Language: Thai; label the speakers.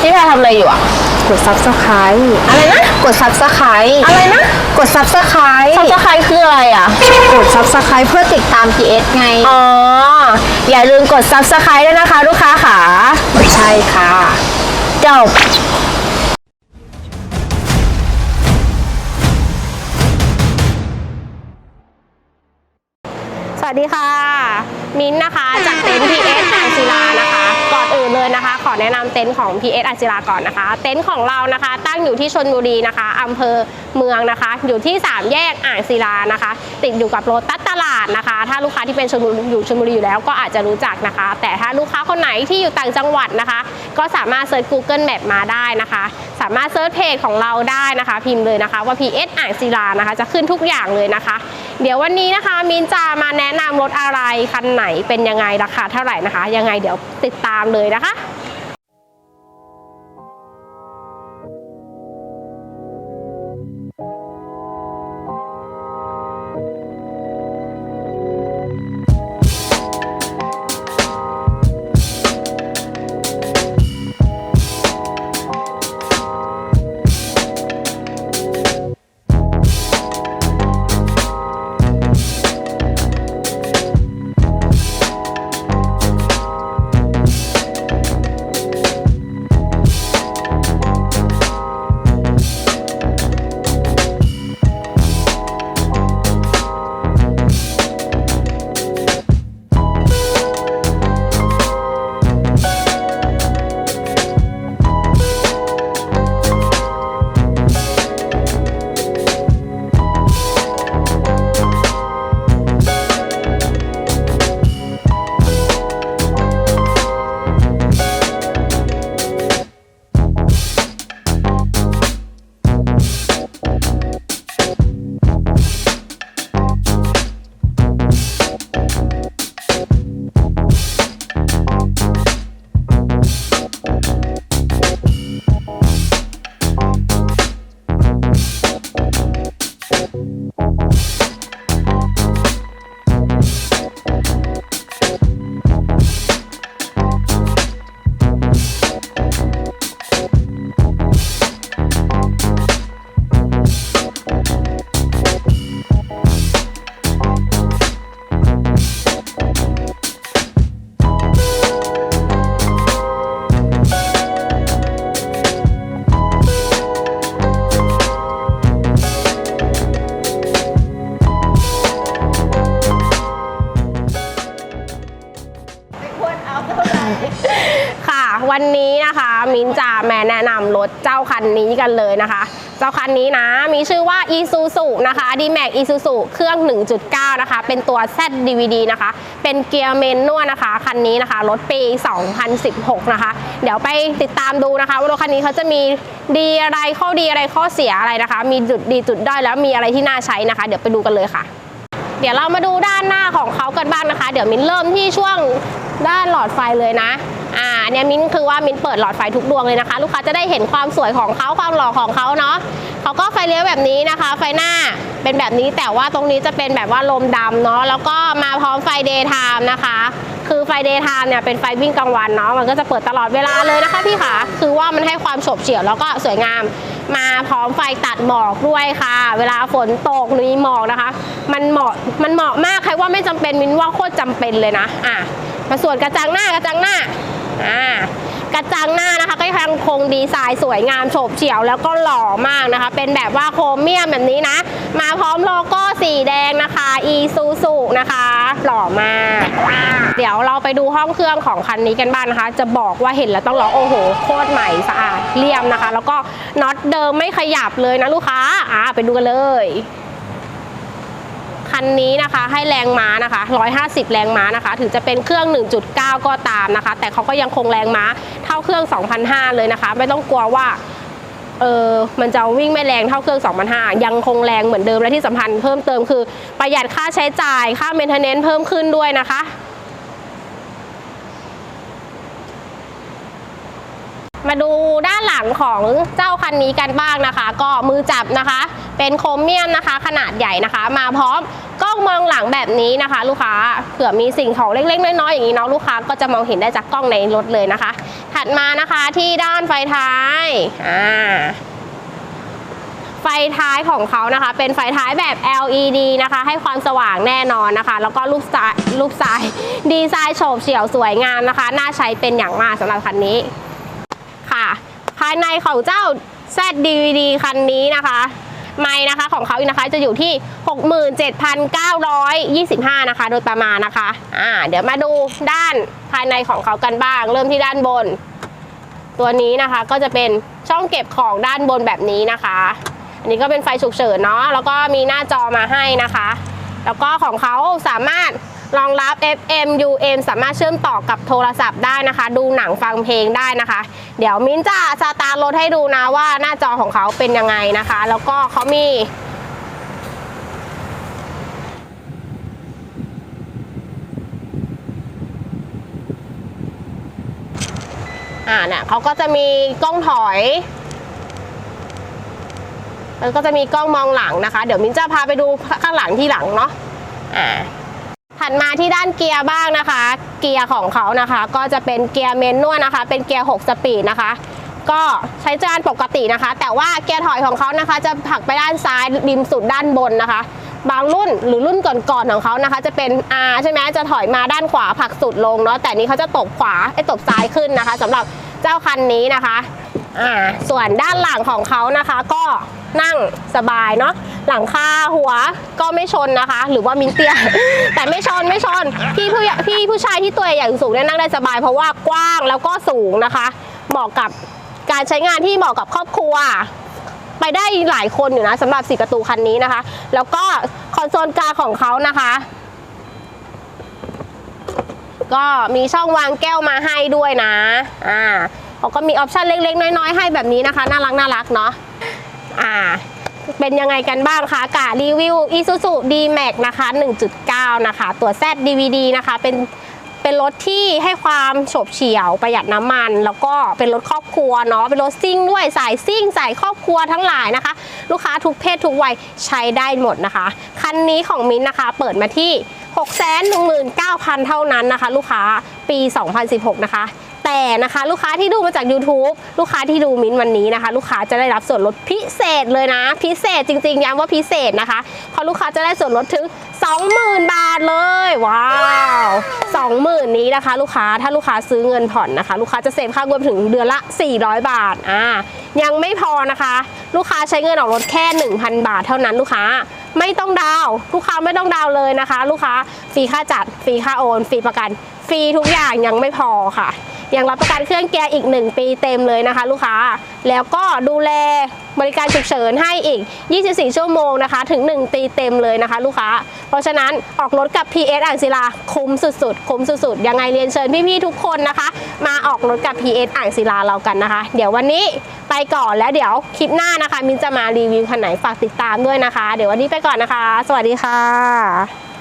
Speaker 1: พี่แพรทำอะไรอยู่อะ
Speaker 2: กด subscribe
Speaker 1: อะไรนะ
Speaker 2: กด subscribe
Speaker 1: อะไรนะ
Speaker 2: กด subscribe
Speaker 1: ซับสไครคืออะไรอะ
Speaker 2: กด subscribe เพื่อติดตาม PS ไง
Speaker 1: อ๋อ อย่าลืมกด subscribe ด้วยนะคะ ลูกค้าขา
Speaker 2: ใช่ค่ะ
Speaker 1: จบสวัสดีค่ะ มิ้นท์นะคะ จากเต็นท์ PS อ่างศิลานะคะ ก่อนอื่นเลยนะคะขอ แนะนำเต็นท์ของ PS อ่างศิลาก่อนนะคะ เต็นท์ของเรานะคะ ตั้งอยู่ที่ชนบุรีนะคะอำเภอเมืองนะคะ อยู่ที่ 3 แยกอ่างศิลานะคะ ติดอยู่กับโรตัสตลาดนะคะ ถ้าลูกค้าที่เป็นชนบุรีอยู่ชนบุรีอยู่แล้วก็อาจจะรู้จักนะคะ แต่ถ้าลูกค้าคนไหนที่อยู่ต่างจังหวัดนะคะ ก็สามารถเซิร์ช Google Map มาได้นะคะ สามารถเซิร์ชเพจของเราได้นะคะ พิมพ์เลยนะคะว่า PS อ่างศิลานะคะ จะขึ้นทุกอย่างเลยนะคะ เดี๋ยววันนี้นะคะมินจะมาแนะนำรถอะไรคันไหนเป็นยังไงราคาเท่าไหร่นะคะ ยังไงเดี๋ยวติดตามเลยนะคะ วันนี้นะคะ มินจะแมาแนะนำรถเจ้าคันนี้กันเลยนะคะ เจ้าคันนี้นะ มีชื่อว่า Isuzu นะคะ D-Max Isuzu เครื่อง 1.9 นะคะ เป็นตัว Z DVD นะคะ เป็นเกียร์เมนนวลนะคะ คันนี้นะคะ รถปี 2016 นะคะ เดี๋ยวไปติดตามดูนะคะ ว่ารถคันนี้เขาจะมีดีอะไรข้อดีอะไรข้อเสียอะไรนะคะ มีจุดดีจุดด้อยแล้วมีอะไรที่น่าใช้นะคะ เดี๋ยวไปดูกันเลยค่ะ เดี๋ยวเรามาดูด้านหน้าของเขากันบ้างนะคะ เดี๋ยวมินเริ่มที่ช่วงด้านหลอดไฟเลยนะ อ่าเนี่ยมิ้นคือว่ามิ้นเปิดหลอดไฟทุกดวงเลยนะคะ ลูกค้าจะได้เห็นความสวยของเขาความหล่อของเขาเนาะเขาก็ไฟเลี้ยวแบบนี้นะคะ ไฟหน้าเป็นแบบนี้แต่ว่าตรงนี้จะเป็นแบบว่าลมดำเนาะแล้วก็มาพร้อมไฟเดย์ไทม์นะคะ คือไฟเดย์ไทม์เนี่ยเป็นไฟวิ่งกลางวันเนาะมันก็จะเปิดตลอดเวลาเลยนะคะพี่ค่ะคือว่ามันให้ความโฉบเฉี่ยวแล้วก็สวยงาม มาพร้อมไฟตัดหมอกด้วยค่ะ เวลาฝนตกมีหมอกนะคะ มันเหมาะมันเหมาะมากใครว่าไม่จำเป็นมินว่าโคตรจำเป็นเลยนะอะมาส่วนกระจังหน้ากระจังหน้า อ่ากระจังหน้านะคะก็ยังคงดีไซน์สวยงามโฉบเฉี่ยวแล้วก็หล่อมากนะคะ เป็นแบบว่าโครเมียมแบบนี้นะ มาพร้อมโลโก้สีแดงนะคะ e s u s u นะคะหล่อมากเดี๋ยวเราไปดูห้องเครื่องของคันนี้กันบ้างนะคะ จะบอกว่าเห็นแล้วต้องร้องโอ้โหโคตรใหม่สะอาดเลี่ยมนะคะ แล้วก็น็อตเดิมไม่ขยับเลยนะลูกค้าอ่าไปดูกันเลย คันนี้นะคะให้แรงม้านะคะ 150 แรงม้านะคะ ถึงจะเป็นเครื่อง 1.9 ก็ตามนะคะ แต่เขาก็ยังคงแรงม้าเท่าเครื่อง2,500เลยนะคะ ไม่ต้องกลัวว่าเออมันจะวิ่งไม่แรงเท่าเครื่อง2,500ยังคงแรงเหมือนเดิมและที่สำคัญเพิ่มเติมคือ ประหยัดค่าใช้จ่ายค่าเมนเทนเนนซ์เพิ่มขึ้นด้วยนะคะมาดูด้านหลังของเจ้าคันนี้กันบ้างนะคะ ก็มือจับนะคะ เป็นโครเมียมนะคะ ขนาดใหญ่นะคะ มาพร้อมกล้องมองหลังแบบนี้นะคะ ลูกค้าเผื่อมีสิ่งของเล็กๆ น้อยๆอย่างนี้เนาะลูกค้าก็จะมองเห็นได้จากกล้องในรถเลยนะคะ ถัดมานะคะที่ด้านไฟท้ายอ่าไฟท้ายของเขานะคะ เป็นไฟท้ายแบบ LED นะคะ ให้ความสว่างแน่นอนนะคะ แล้วก็รูปสายรูปสายดีไซน์โฉบเฉี่ยวสวยงามนะคะ น่าใช้เป็นอย่างมากสำหรับคันนี้ค่ะ ภายในของเจ้า ZDVD คันนี้นะคะ ไม้นะคะของเขาอีกนะคะจะอยู่ที่ 67,925 นะคะ โดยประมาณนะคะอ่าเดี๋ยวมาดูด้านภายในของเขากันบ้าง เริ่มที่ด้านบน ตัวนี้นะคะก็จะเป็นช่องเก็บของด้านบนแบบนี้นะคะ อันนี้ก็เป็นไฟฉุกเฉินเนาะแล้วก็มีหน้าจอมาให้นะคะ แล้วก็ของเขาสามารถ รองรับ FM UM สามารถเชื่อมต่อกับโทรศัพท์ได้นะคะ ดูหนังฟังเพลงได้นะคะ เดี๋ยวมิ้นจะสตาร์ทรถให้ดูนะว่าหน้าจอของเขาเป็นยังไงนะคะ แล้วก็เขามีอ่าเนี่ยเขาก็จะมีกล้องถอยแล้วก็จะมีกล้องมองหลังนะคะ เดี๋ยวมิ้นจะพาไปดูข้างหลังที่หลังเนาะอ่า ถัดมาที่ด้านเกียร์บ้างนะคะ เกียร์ของเขานะคะ ก็จะเป็นเกียร์เมนนวลนะคะ เป็นเกียร์ 6 สปีดนะคะ ก็ใช้จานปกตินะคะ แต่ว่าเกียร์ถอยของเขานะคะ จะผลักไปด้านซ้ายริมสุดด้านบนนะคะ บางรุ่นหรือรุ่นก่อนๆของเขานะคะ จะเป็น R ใช่ไหมจะถอยมาด้านขวาผลักสุดลงเนาะแต่นี้เขาจะตบขวาไอ้ตบซ้ายขึ้นนะคะสำหรับเจ้าคันนี้นะคะอ่าส่วนด้านหลังของเขานะคะก็ นั่งสบายเนาะหลังคาหัวก็ไม่ชนนะคะ หรือว่ามินเตียแต่ไม่ชนไม่ชนพี่ผู้พี่ผู้ชายที่ตัวใหญ่สูงเนี่ยนั่งได้สบาย เพราะว่ากว้างแล้วก็สูงนะคะ เหมาะกับการใช้งานที่เหมาะกับครอบครัว ไปได้หลายคนอยู่นะสำหรับสี่ประตูคันนี้นะคะ แล้วก็คอนโซลกลางของเขานะคะ ก็มีช่องวางแก้วมาให้ด้วยนะอ่าเขาก็มีออปชันเล็กๆ น้อยๆ ให้แบบนี้นะคะ น่ารักน่ารักเนาะ อ่า เป็นยังไงกันบ้างคะกะรีวิว Isuzu D-Max นะคะ 1.9 นะคะ ตัว Z DVD นะคะ เป็นเป็นรถที่ให้ความโฉบเฉี่ยวประหยัดน้ำมัน แล้วก็เป็นรถครอบครัวเนาะเป็นรถซิ่งด้วยสายซิ่งสายครอบครัวทั้งหลายนะคะ ลูกค้าทุกเพศทุกวัยใช้ได้หมดนะคะ คันนี้ของมิ้นนะคะ เปิดมาที่ 619,000 เท่านั้นนะคะ ลูกค้าปี 2016 นะคะ แต่นะคะลูกค้าที่ดูมาจาก YouTube ลูกค้าที่ดูมิ้นวันนี้นะคะ ลูกค้าจะได้รับส่วนลดพิเศษเลยนะ พิเศษจริงๆย้ำว่าพิเศษนะคะเพราะลูกค้าจะได้ส่วนลดถึง 20,000 บาทเลยว้าว20,000 นี้นะคะ ลูกค้าถ้าลูกค้าซื้อเงินผ่อนนะคะ ลูกค้าจะเซฟค่างวดถึงเดือนละ 400 บาทอ่ายังไม่พอนะคะ ลูกค้าใช้เงินออกรถแค่ 1,000 บาทเท่านั้นลูกค้าไม่ต้องดาวลูกค้าไม่ต้องดาวเลยนะคะ ลูกค้าฟรีค่าจัดฟรีค่าโอนฟรีประกันฟรีทุกอย่างยังไม่พอค่ะ ยังรับประกันเครื่องแกร์อีก 1 ปีเต็มเลยนะคะ ลูกค้า แล้วก็ดูแลบริการฉุกเฉินให้อีก 24 ชั่วโมงนะคะ ถึง 1 ปีเต็มเลยนะคะ ลูกค้า เพราะฉะนั้นออกรถกับ PS อ่างศิลาคุ้มสุดๆ คุ้มสุดๆ ยังไงเรียนเชิญพี่ๆ ทุกคนนะคะ มาออกรถกับ PS อ่างศิลาเรากันนะคะ เดี๋ยววันนี้ไปก่อนแล้วเดี๋ยวคลิปหน้านะคะ มินจะมารีวิวคันไหนฝากติดตามด้วยนะคะ เดี๋ยววันนี้ไปก่อนนะคะ สวัสดีค่ะ